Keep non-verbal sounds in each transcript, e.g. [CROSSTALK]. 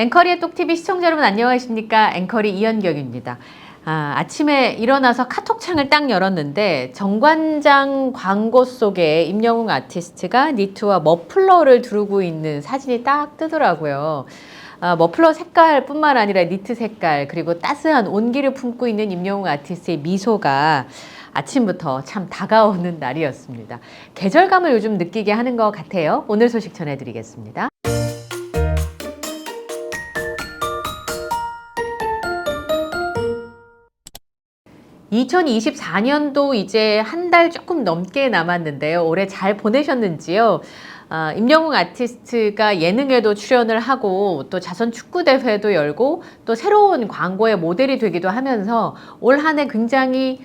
앵커리의 똑TV 시청자 여러분 안녕하십니까? 앵커리 이현경입니다. 아, 아침에 일어나서 카톡창을 딱 열었는데 정관장 광고 속에 임영웅 아티스트가 니트와 머플러를 두르고 있는 사진이 딱 뜨더라고요. 아, 머플러 색깔뿐만 아니라 니트 색깔 그리고 따스한 온기를 품고 있는 임영웅 아티스트의 미소가 아침부터 참 다가오는 날이었습니다. 계절감을 요즘 느끼게 하는 것 같아요. 오늘 소식 전해드리겠습니다. 2024년도 이제 한 달 조금 넘게 남았는데요. 올해 잘 보내셨는지요? 아, 임영웅 아티스트가 예능에도 출연을 하고 또 자선 축구 대회도 열고 또 새로운 광고의 모델이 되기도 하면서 올 한 해 굉장히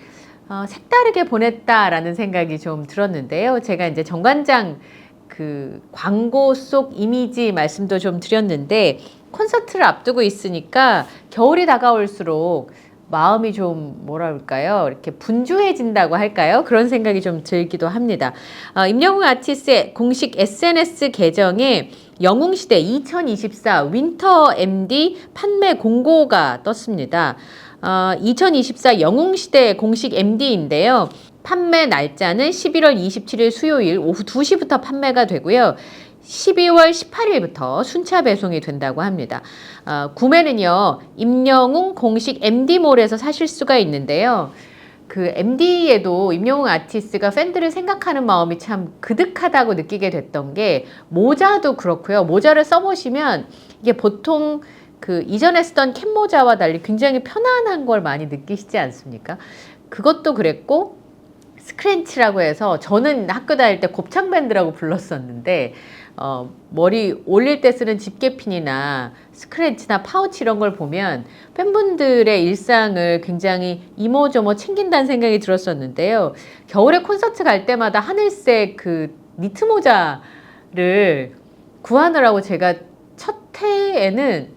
어, 색다르게 보냈다라는 생각이 좀 들었는데요. 제가 이제 정관장 그 광고 속 이미지 말씀도 좀 드렸는데 콘서트를 앞두고 있으니까 겨울이 다가올수록 마음이 좀 뭐랄까요? 이렇게 분주해진다고 할까요? 그런 생각이 좀 들기도 합니다. 어, 임영웅 아티스트의 공식 SNS 계정에 영웅시대 2024 윈터 MD 판매 공고가 떴습니다. 어, 2024 영웅시대 공식 MD인데요. 판매 날짜는 11월 27일 수요일 오후 2시부터 판매가 되고요 12월 18일부터 순차 배송이 된다고 합니다. 어, 구매는요, 임영웅 공식 MD몰에서 사실 수가 있는데요. 그 MD에도 임영웅 아티스트가 팬들을 생각하는 마음이 참 그득하다고 느끼게 됐던 게 모자도 그렇고요. 모자를 써보시면 이게 보통 그 이전에 쓰던 캡 모자와 달리 굉장히 편안한 걸 많이 느끼시지 않습니까? 그것도 그랬고 스크랜치라고 해서 저는 학교 다닐 때 곱창 밴드라고 불렀었는데 어, 머리 올릴 때 쓰는 집게핀이나 스크래치나 파우치 이런 걸 보면 팬분들의 일상을 굉장히 이모저모 챙긴다는 생각이 들었었는데요. 겨울에 콘서트 갈 때마다 하늘색 그 니트 모자를 구하느라고 제가 첫 해에는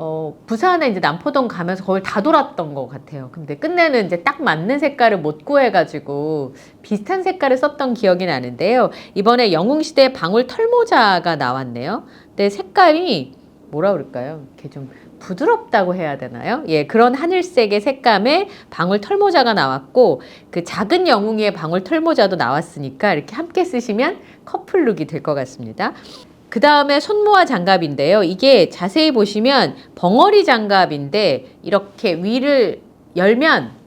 어, 부산에 이제 남포동 가면서 거의 다 돌았던 것 같아요. 근데 끝내는 이제 딱 맞는 색깔을 못 구해가지고 비슷한 색깔을 썼던 기억이 나는데요. 이번에 영웅시대 방울 털모자가 나왔네요. 근데 색깔이 뭐라 그럴까요? 이렇게 좀 부드럽다고 해야 되나요? 예, 그런 하늘색의 색감의 방울 털모자가 나왔고, 그 작은 영웅이의 방울 털모자도 나왔으니까 이렇게 함께 쓰시면 커플룩이 될 것 같습니다. 그 다음에 손모아 장갑인데요. 이게 자세히 보시면 벙어리 장갑인데 이렇게 위를 열면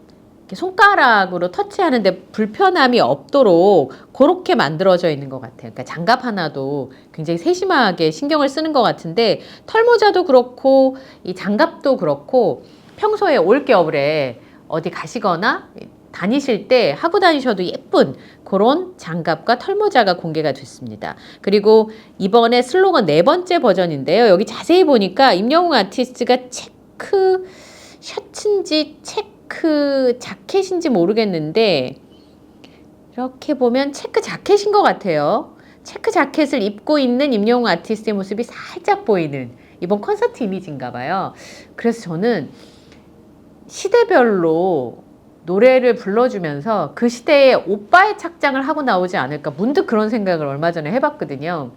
손가락으로 터치하는데 불편함이 없도록 그렇게 만들어져 있는 것 같아요. 그러니까 장갑 하나도 굉장히 세심하게 신경을 쓰는 것 같은데 털모자도 그렇고 이 장갑도 그렇고 평소에 올겨울에 어디 가시거나 다니실 때 하고 다니셔도 예쁜 그런 장갑과 털모자가 공개가 됐습니다. 그리고 이번에 슬로건 네 번째 버전인데요. 여기 자세히 보니까 임영웅 아티스트가 체크 셔츠인지 체크 자켓인지 모르겠는데 이렇게 보면 체크 자켓인 것 같아요. 체크 자켓을 입고 있는 임영웅 아티스트의 모습이 살짝 보이는 이번 콘서트 이미지인가 봐요. 그래서 저는 시대별로 노래를 불러주면서 그 시대에 오빠의 착장을 하고 나오지 않을까 문득 그런 생각을 얼마 전에 해봤거든요.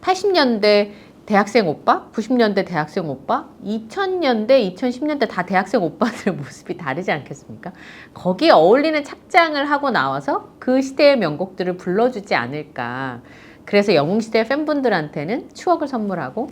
80년대 대학생 오빠, 90년대 대학생 오빠, 2000년대, 2010년대 다 대학생 오빠들 [LAUGHS] 모습이 다르지 않겠습니까? 거기에 어울리는 착장을 하고 나와서 그 시대의 명곡들을 불러주지 않을까. 그래서 영웅시대 팬분들한테는 추억을 선물하고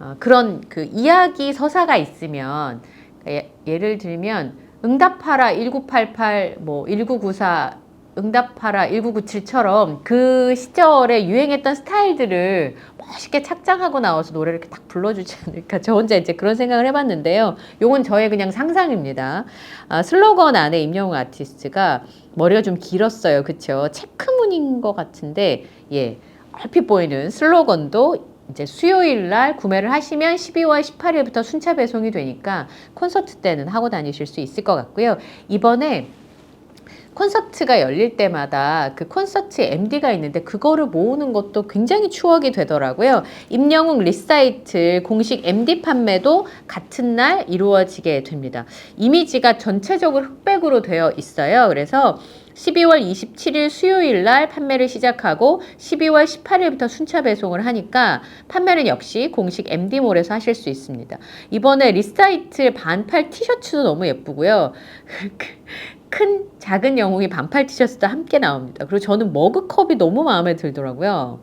어, 그런 그 이야기 서사가 있으면 예, 예를 들면 응답하라 1988, 뭐 1994, 응답하라 1997처럼 그 시절에 유행했던 스타일들을 멋있게 착장하고 나와서 노래를 이렇게 딱 불러주지 않을까. 저 혼자 이제 그런 생각을 해봤는데요. 요건 저의 그냥 상상입니다. 아, 슬로건 안에 임영웅 아티스트가 머리가 좀 길었어요. 그쵸? 체크무늬인 것 같은데, 예. 얼핏 보이는 슬로건도 이제 수요일 날 구매를 하시면 12월 18일부터 순차 배송이 되니까 콘서트 때는 하고 다니실 수 있을 것 같고요. 이번에 콘서트가 열릴 때마다 그 콘서트 MD가 있는데 그거를 모으는 것도 굉장히 추억이 되더라고요. 임영웅 리사이트 공식 MD 판매도 같은 날 이루어지게 됩니다. 이미지가 전체적으로 흑백으로 되어 있어요. 그래서 12월 27일 수요일 날 판매를 시작하고 12월 18일부터 순차 배송을 하니까 판매는 역시 공식 MD몰에서 하실 수 있습니다. 이번에 리사이틀 반팔 티셔츠도 너무 예쁘고요. [LAUGHS] 큰 작은 영웅이 반팔 티셔츠도 함께 나옵니다. 그리고 저는 머그컵이 너무 마음에 들더라고요.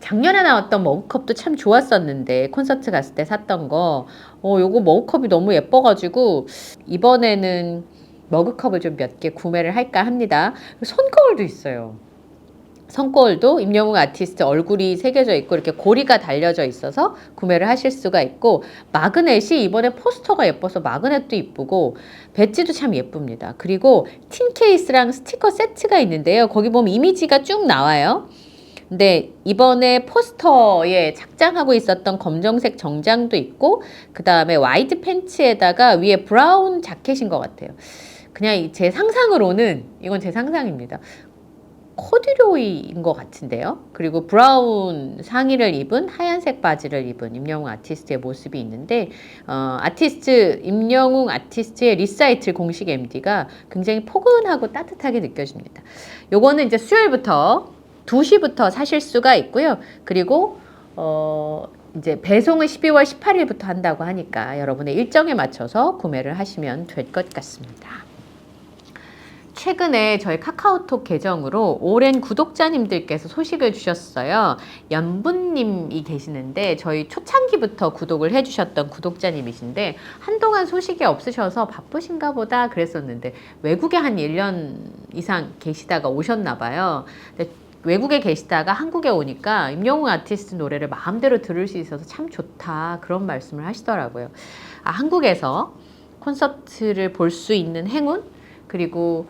작년에 나왔던 머그컵도 참 좋았었는데 콘서트 갔을 때 샀던 거. 어, 요거 머그컵이 너무 예뻐가지고 이번에는 머그컵을 좀 몇 개 구매를 할까 합니다. 손거울도 있어요. 손거울도 임영웅 아티스트 얼굴이 새겨져 있고 이렇게 고리가 달려져 있어서 구매를 하실 수가 있고 마그넷이 이번에 포스터가 예뻐서 마그넷도 이쁘고 배지도 참 예쁩니다. 그리고 틴 케이스랑 스티커 세트가 있는데요. 거기 보면 이미지가 쭉 나와요. 근데 이번에 포스터에 착장하고 있었던 검정색 정장도 있고 그 다음에 와이드 팬츠에다가 위에 브라운 자켓인 것 같아요. 그냥 제 상상으로는 이건 제 상상입니다. 코듀로이인 것 같은데요. 그리고 브라운 상의를 입은 하얀색 바지를 입은 임영웅 아티스트의 모습이 있는데 어, 아티스트 임영웅 아티스트의 리사이틀 공식 MD가 굉장히 포근하고 따뜻하게 느껴집니다. 요거는 이제 수요일부터 2시부터 사실 수가 있고요. 그리고 어 이제 배송은 12월 18일부터 한다고 하니까 여러분의 일정에 맞춰서 구매를 하시면 될 것 같습니다. 최근에 저희 카카오톡 계정으로 오랜 구독자님들께서 소식을 주셨어요. 연분님이 계시는데 저희 초창기부터 구독을 해주셨던 구독자님이신데 한동안 소식이 없으셔서 바쁘신가 보다 그랬었는데 외국에 한 1년 이상 계시다가 오셨나 봐요. 외국에 계시다가 한국에 오니까 임영웅 아티스트 노래를 마음대로 들을 수 있어서 참 좋다 그런 말씀을 하시더라고요. 아, 한국에서 콘서트를 볼 수 있는 행운 그리고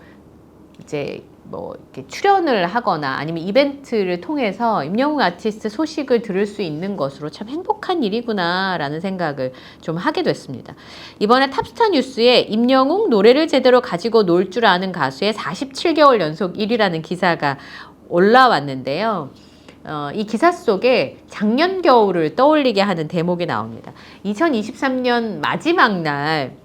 이제 뭐 이렇게 출연을 하거나 아니면 이벤트를 통해서 임영웅 아티스트 소식을 들을 수 있는 것으로 참 행복한 일이구나라는 생각을 좀 하게 됐습니다. 이번에 탑스타 뉴스에 임영웅 노래를 제대로 가지고 놀 줄 아는 가수의 47개월 연속 1위라는 기사가 올라왔는데요. 어, 이 기사 속에 작년 겨울을 떠올리게 하는 대목이 나옵니다. 2023년 마지막 날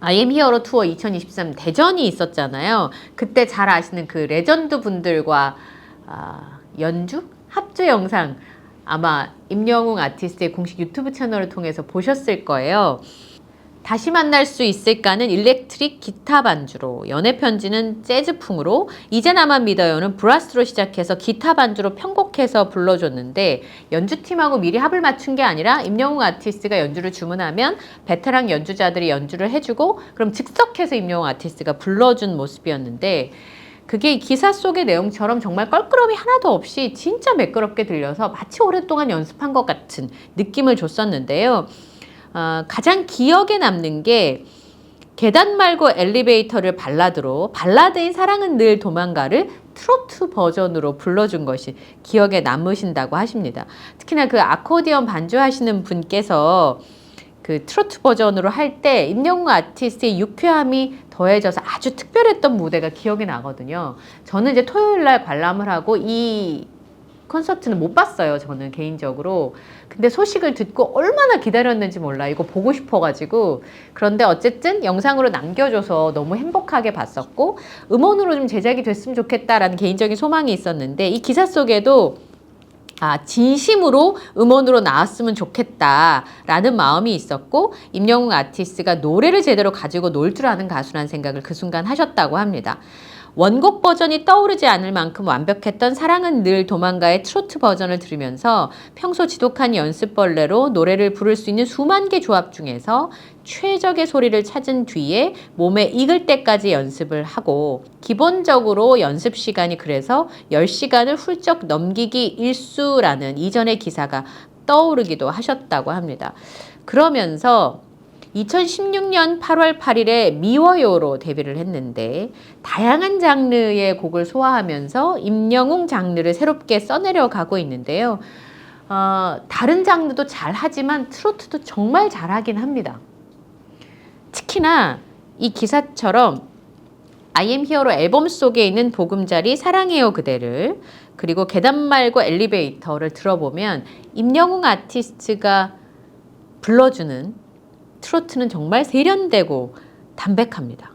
아이엠 히어로 투어 2023 대전이 있었잖아요. 그때 잘 아시는 그 레전드 분들과 아, 연주 합주 영상 아마 임영웅 아티스트의 공식 유튜브 채널을 통해서 보셨을 거예요. 다시 만날 수 있을까는 일렉트릭 기타 반주로, 연애 편지는 재즈풍으로, 이제 나만 믿어요는 브라스로 시작해서 기타 반주로 편곡해서 불러줬는데 연주팀하고 미리 합을 맞춘 게 아니라 임영웅 아티스트가 연주를 주문하면 베테랑 연주자들이 연주를 해주고 그럼 즉석해서 임영웅 아티스트가 불러준 모습이었는데 그게 기사 속의 내용처럼 정말 껄끄러움이 하나도 없이 진짜 매끄럽게 들려서 마치 오랫동안 연습한 것 같은 느낌을 줬었는데요. 어, 가장 기억에 남는 게 계단 말고 엘리베이터를 발라드로 발라드인 사랑은 늘 도망가를 트로트 버전으로 불러준 것이 기억에 남으신다고 하십니다. 특히나 그 아코디언 반주하시는 분께서 그 트로트 버전으로 할 때 임영웅 아티스트의 유쾌함이 더해져서 아주 특별했던 무대가 기억이 나거든요. 저는 이제 토요일 날 관람을 하고 이 콘서트는 못 봤어요. 저는 개인적으로. 근데 소식을 듣고 얼마나 기다렸는지 몰라. 이거 보고 싶어가지고. 그런데 어쨌든 영상으로 남겨줘서 너무 행복하게 봤었고, 음원으로 좀 제작이 됐으면 좋겠다라는 개인적인 소망이 있었는데, 이 기사 속에도 아, 진심으로 음원으로 나왔으면 좋겠다라는 마음이 있었고, 임영웅 아티스트가 노래를 제대로 가지고 놀 줄 아는 가수라는 생각을 그 순간 하셨다고 합니다. 원곡 버전이 떠오르지 않을 만큼 완벽했던 사랑은 늘 도망가의 트로트 버전을 들으면서 평소 지독한 연습벌레로 노래를 부를 수 있는 수만 개 조합 중에서 최적의 소리를 찾은 뒤에 몸에 익을 때까지 연습을 하고 기본적으로 연습 시간이 그래서 10시간을 훌쩍 넘기기 일수라는 이전의 기사가 떠오르기도 하셨다고 합니다. 그러면서 2016년 8월 8일에 미워요로 데뷔를 했는데 다양한 장르의 곡을 소화하면서 임영웅 장르를 새롭게 써내려 가고 있는데요. 어, 다른 장르도 잘 하지만 트로트도 정말 잘하긴 합니다. 특히나 이 기사처럼 아이엠 히어로 앨범 속에 있는 보금자리 사랑해요 그대를 그리고 계단 말고 엘리베이터를 들어보면 임영웅 아티스트가 불러주는 트로트는 정말 세련되고 담백합니다.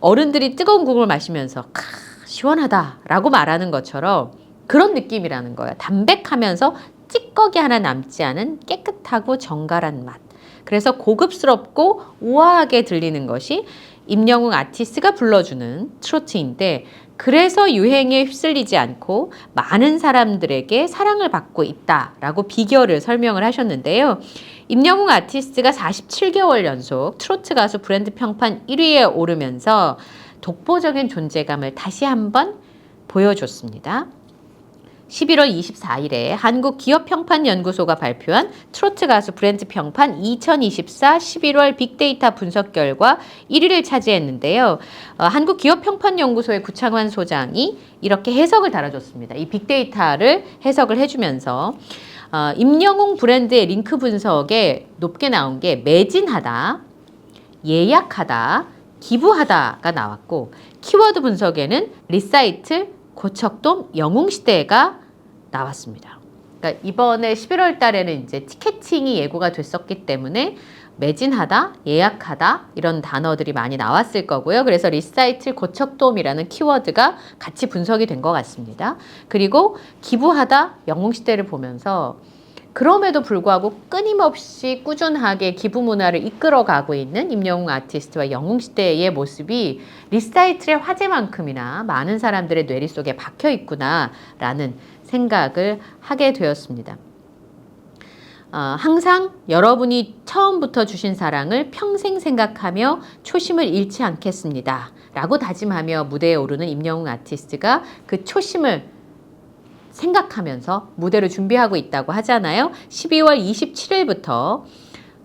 어른들이 뜨거운 국을 마시면서 카, 시원하다라고 말하는 것처럼 그런 느낌이라는 거예요. 담백하면서 찌꺼기 하나 남지 않은 깨끗하고 정갈한 맛. 그래서 고급스럽고 우아하게 들리는 것이 임영웅 아티스트가 불러주는 트로트인데 그래서 유행에 휩쓸리지 않고 많은 사람들에게 사랑을 받고 있다라고 비결을 설명을 하셨는데요. 임영웅 아티스트가 47개월 연속 트로트 가수 브랜드 평판 1위에 오르면서 독보적인 존재감을 다시 한번 보여줬습니다. 11월 24일에 한국기업평판연구소가 발표한 트로트 가수 브랜드 평판 2024 11월 빅데이터 분석 결과 1위를 차지했는데요. 어, 한국기업평판연구소의 구창환 소장이 이렇게 해석을 달아줬습니다. 이 빅데이터를 해석을 해주면서 어, 임영웅 브랜드의 링크 분석에 높게 나온 게 매진하다, 예약하다, 기부하다가 나왔고 키워드 분석에는 리사이틀, 고척돔, 영웅시대가 나왔습니다. 그러니까 이번에 11월 달에는 이제 티켓팅이 예고가 됐었기 때문에 매진하다, 예약하다 이런 단어들이 많이 나왔을 거고요. 그래서 리사이틀 고척돔이라는 키워드가 같이 분석이 된 것 같습니다. 그리고 기부하다, 영웅시대를 보면서 그럼에도 불구하고 끊임없이 꾸준하게 기부 문화를 이끌어가고 있는 임영웅 아티스트와 영웅 시대의 모습이 리사이틀의 화제만큼이나 많은 사람들의 뇌리 속에 박혀 있구나라는 생각을 하게 되었습니다. 어, 항상 여러분이 처음부터 주신 사랑을 평생 생각하며 초심을 잃지 않겠습니다. 라고 다짐하며 무대에 오르는 임영웅 아티스트가 그 초심을 생각하면서 무대를 준비하고 있다고 하잖아요. 12월 27일부터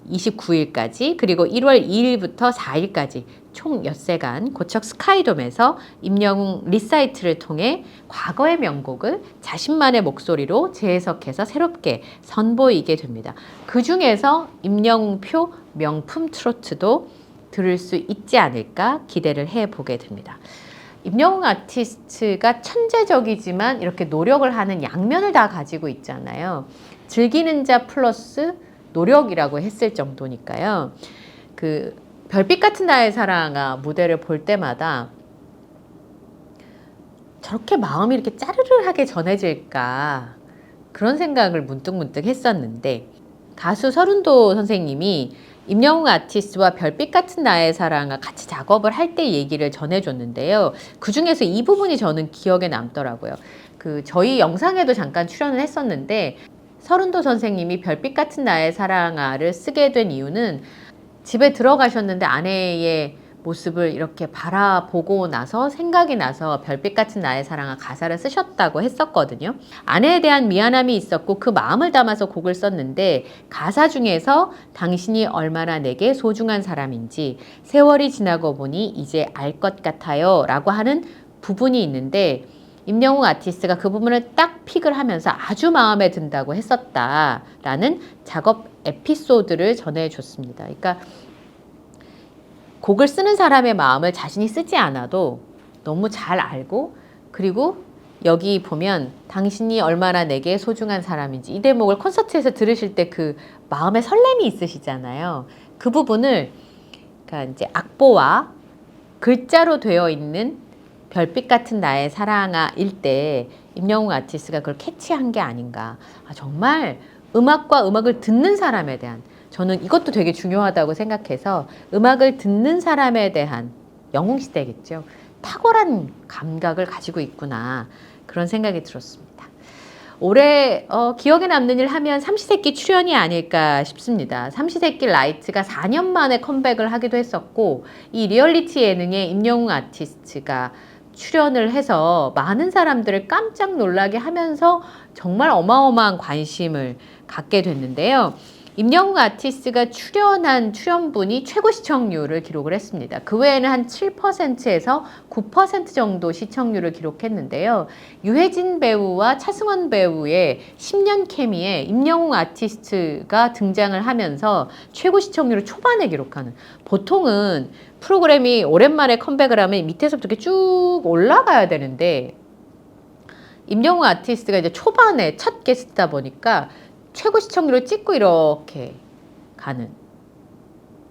29일까지 그리고 1월 2일부터 4일까지 총 엿새간 고척 스카이돔에서 임영웅 리사이트를 통해 과거의 명곡을 자신만의 목소리로 재해석해서 새롭게 선보이게 됩니다. 그 중에서 임영웅표 명품 트로트도 들을 수 있지 않을까 기대를 해보게 됩니다. 임영웅 아티스트가 천재적이지만 이렇게 노력을 하는 양면을 다 가지고 있잖아요. 즐기는 자 플러스 노력이라고 했을 정도니까요. 그 별빛 같은 나의 사랑아 무대를 볼 때마다 저렇게 마음이 이렇게 짜르르하게 전해질까 그런 생각을 문득문득 했었는데 가수 서른도 선생님이 임영웅 아티스트와 별빛 같은 나의 사랑을 같이 작업을 할 때 얘기를 전해줬는데요. 그 중에서 이 부분이 저는 기억에 남더라고요. 그 저희 영상에도 잠깐 출연을 했었는데 서른도 선생님이 별빛 같은 나의 사랑아를 쓰게 된 이유는 집에 들어가셨는데 아내의 모습을 이렇게 바라보고 나서 생각이 나서 별빛 같은 나의 사랑아 가사를 쓰셨다고 했었거든요. 아내에 대한 미안함이 있었고 그 마음을 담아서 곡을 썼는데 가사 중에서 당신이 얼마나 내게 소중한 사람인지 세월이 지나고 보니 이제 알 것 같아요 라고 하는 부분이 있는데 임영웅 아티스트가 그 부분을 딱 픽을 하면서 아주 마음에 든다고 했었다라는 작업 에피소드를 전해줬습니다. 그러니까 곡을 쓰는 사람의 마음을 자신이 쓰지 않아도 너무 잘 알고 그리고 여기 보면 당신이 얼마나 내게 소중한 사람인지 이 대목을 콘서트에서 들으실 때 그 마음의 설렘이 있으시잖아요. 그 부분을 그러니까 이제 악보와 글자로 되어 있는 별빛 같은 나의 사랑아일 때 임영웅 아티스트가 그걸 캐치한 게 아닌가. 아, 정말 음악과 음악을 듣는 사람에 대한 저는 이것도 되게 중요하다고 생각해서 음악을 듣는 사람에 대한 영웅시대겠죠. 탁월한 감각을 가지고 있구나. 그런 생각이 들었습니다. 올해 어, 기억에 남는 일 하면 삼시세끼 출연이 아닐까 싶습니다. 삼시세끼 라이트가 4년 만에 컴백을 하기도 했었고 이 리얼리티 예능에 임영웅 아티스트가 출연을 해서 많은 사람들을 깜짝 놀라게 하면서 정말 어마어마한 관심을 갖게 됐는데요. 임영웅 아티스트가 출연한 출연분이 최고 시청률을 기록을 했습니다. 그 외에는 한 7%에서 9% 정도 시청률을 기록했는데요. 유해진 배우와 차승원 배우의 10년 케미에 임영웅 아티스트가 등장을 하면서 최고 시청률을 초반에 기록하는 보통은 프로그램이 오랜만에 컴백을 하면 밑에서부터 이렇게 쭉 올라가야 되는데 임영웅 아티스트가 이제 초반에 첫 게스트다 보니까 최고 시청률을 찍고 이렇게 가는.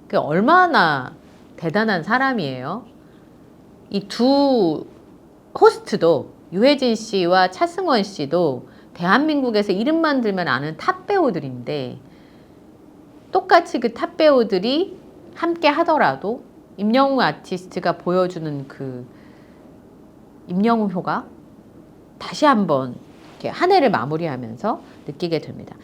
그 얼마나 대단한 사람이에요. 이 두 호스트도 유해진 씨와 차승원 씨도 대한민국에서 이름만 들면 아는 탑 배우들인데 똑같이 그 탑 배우들이 함께 하더라도 임영웅 아티스트가 보여주는 그 임영웅 효과 다시 한번 이렇게 한 해를 마무리하면서 느끼게 됩니다.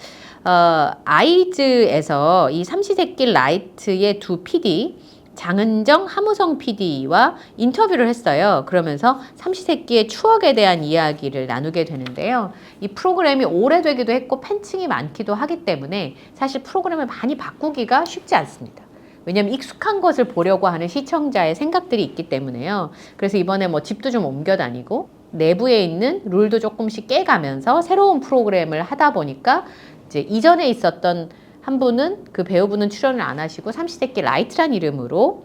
어, 아이즈에서 이 삼시세끼 라이트의 두 PD 장은정, 하무성 PD와 인터뷰를 했어요. 그러면서 삼시세끼의 추억에 대한 이야기를 나누게 되는데요. 이 프로그램이 오래되기도 했고 팬층이 많기도 하기 때문에 사실 프로그램을 많이 바꾸기가 쉽지 않습니다. 왜냐하면 익숙한 것을 보려고 하는 시청자의 생각들이 있기 때문에요. 그래서 이번에 뭐 집도 좀 옮겨 다니고 내부에 있는 룰도 조금씩 깨가면서 새로운 프로그램을 하다 보니까 이제 이전에 있었던 한 분은 그 배우분은 출연을 안 하시고 삼시세끼 라이트란 이름으로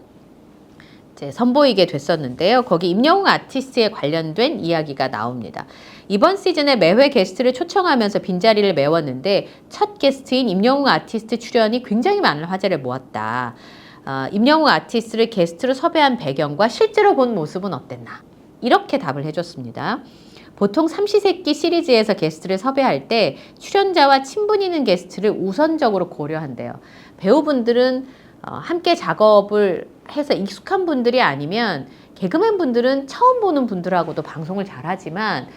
이제 선보이게 됐었는데요. 거기 임영웅 아티스트에 관련된 이야기가 나옵니다. 이번 시즌에 매회 게스트를 초청하면서 빈자리를 메웠는데 첫 게스트인 임영웅 아티스트 출연이 굉장히 많은 화제를 모았다. 어, 임영웅 아티스트를 게스트로 섭외한 배경과 실제로 본 모습은 어땠나? 이렇게 답을 해줬습니다. 보통 삼시세끼 시리즈에서 게스트를 섭외할 때 출연자와 친분 있는 게스트를 우선적으로 고려한대요. 배우분들은 어, 함께 작업을 해서 익숙한 분들이 아니면 개그맨 분들은 처음 보는 분들하고도 방송을 잘 하지만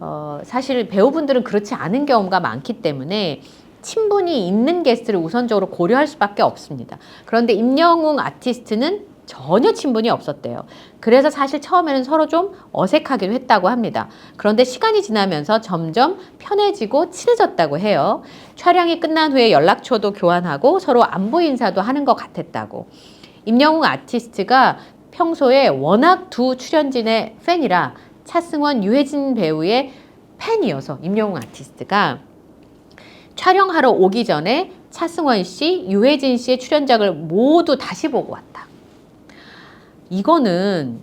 어, 사실 배우분들은 그렇지 않은 경우가 많기 때문에 친분이 있는 게스트를 우선적으로 고려할 수밖에 없습니다. 그런데 임영웅 아티스트는 전혀 친분이 없었대요. 그래서 사실 처음에는 서로 좀 어색하기도 했다고 합니다. 그런데 시간이 지나면서 점점 편해지고 친해졌다고 해요. 촬영이 끝난 후에 연락처도 교환하고 서로 안부 인사도 하는 것 같았다고. 임영웅 아티스트가 평소에 워낙 두 출연진의 팬이라 차승원, 유해진 배우의 팬이어서 임영웅 아티스트가 촬영하러 오기 전에 차승원 씨, 유해진 씨의 출연작을 모두 다시 보고 왔다. 이거는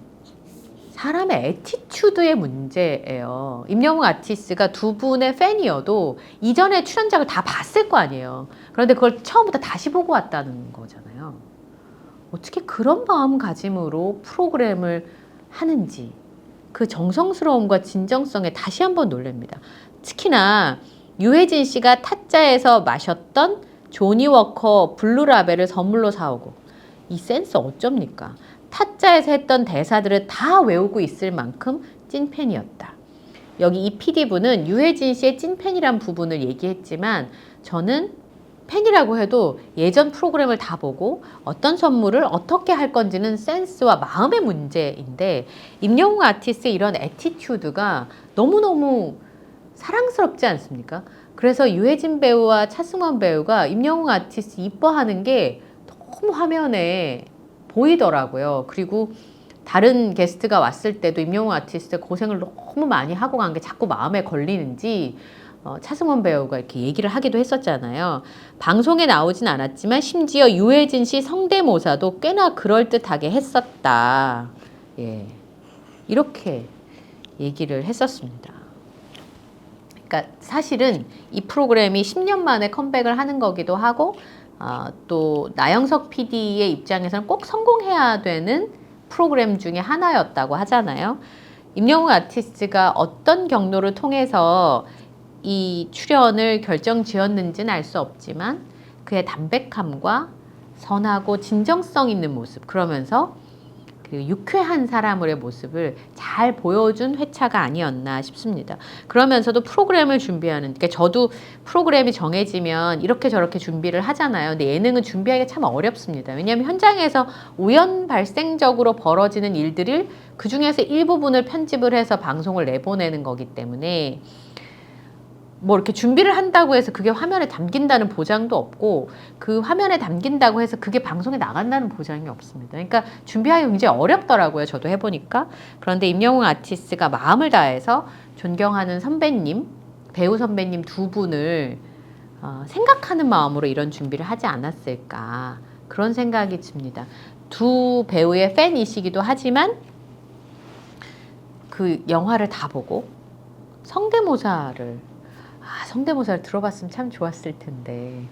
사람의 에티튜드의 문제예요. 임영웅 아티스트가 두 분의 팬이어도 이전에 출연작을 다 봤을 거 아니에요. 그런데 그걸 처음부터 다시 보고 왔다는 거잖아요. 어떻게 그런 마음가짐으로 프로그램을 하는지 그 정성스러움과 진정성에 다시 한번 놀랍니다. 특히나 유해진 씨가 타짜에서 마셨던 조니 워커 블루라벨을 선물로 사오고 이 센스 어쩝니까? 타짜에서 했던 대사들을 다 외우고 있을 만큼 찐팬이었다. 여기 이 PD분은 유해진 씨의 찐팬이란 부분을 얘기했지만 저는 팬이라고 해도 예전 프로그램을 다 보고 어떤 선물을 어떻게 할 건지는 센스와 마음의 문제인데 임영웅 아티스트의 이런 애티튜드가 너무너무 사랑스럽지 않습니까? 그래서 유해진 배우와 차승원 배우가 임영웅 아티스트 이뻐하는 게 너무 화면에 보이더라고요. 그리고 다른 게스트가 왔을 때도 임영웅 아티스트 고생을 너무 많이 하고 간 게 자꾸 마음에 걸리는지 어, 차승원 배우가 이렇게 얘기를 하기도 했었잖아요. 방송에 나오진 않았지만 심지어 유해진 씨 성대모사도 꽤나 그럴듯하게 했었다. 예. 이렇게 얘기를 했었습니다. 그러니까 사실은 이 프로그램이 10년 만에 컴백을 하는 거기도 하고 어, 또 나영석 PD의 입장에서는 꼭 성공해야 되는 프로그램 중에 하나였다고 하잖아요. 임영웅 아티스트가 어떤 경로를 통해서 이 출연을 결정 지었는지는 알 수 없지만 그의 담백함과 선하고 진정성 있는 모습 그러면서 그 유쾌한 사람의 모습을 잘 보여준 회차가 아니었나 싶습니다. 그러면서도 프로그램을 준비하는, 그러니까 저도 프로그램이 정해지면 이렇게 저렇게 준비를 하잖아요. 근데 예능은 준비하기가 참 어렵습니다. 왜냐하면 현장에서 우연 발생적으로 벌어지는 일들을 그 중에서 일부분을 편집을 해서 방송을 내보내는 거기 때문에 뭐 이렇게 준비를 한다고 해서 그게 화면에 담긴다는 보장도 없고 그 화면에 담긴다고 해서 그게 방송에 나간다는 보장이 없습니다. 그러니까 준비하기 굉장히 어렵더라고요. 저도 해보니까. 그런데 임영웅 아티스트가 마음을 다해서 존경하는 선배님, 배우 선배님 두 분을 어, 생각하는 마음으로 이런 준비를 하지 않았을까 그런 생각이 듭니다. 두 배우의 팬이시기도 하지만 그 영화를 다 보고 성대모사를 아, 성대모사를 들어봤으면 참 좋았을 텐데.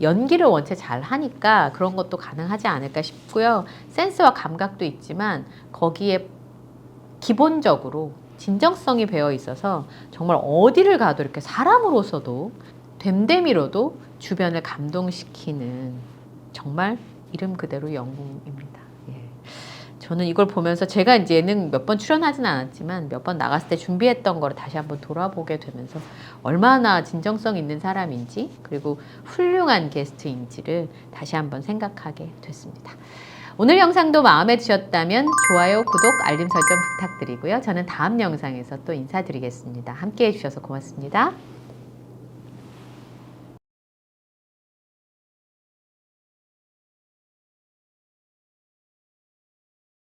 연기를 원체 잘 하니까 그런 것도 가능하지 않을까 싶고요. 센스와 감각도 있지만 거기에 기본적으로 진정성이 배어 있어서 정말 어디를 가도 이렇게 사람으로서도 됨됨이로도 주변을 감동시키는 정말 이름 그대로 영웅입니다. 예. 저는 이걸 보면서 제가 이제 예능 몇 번 출연하진 않았지만 몇 번 나갔을 때 준비했던 거를 다시 한번 돌아보게 되면서 얼마나 진정성 있는 사람인지 그리고 훌륭한 게스트인지를 다시 한번 생각하게 됐습니다. 오늘 영상도 마음에 드셨다면 좋아요, 구독, 알림 설정 부탁드리고요. 저는 다음 영상에서 또 인사드리겠습니다. 함께 해주셔서 고맙습니다.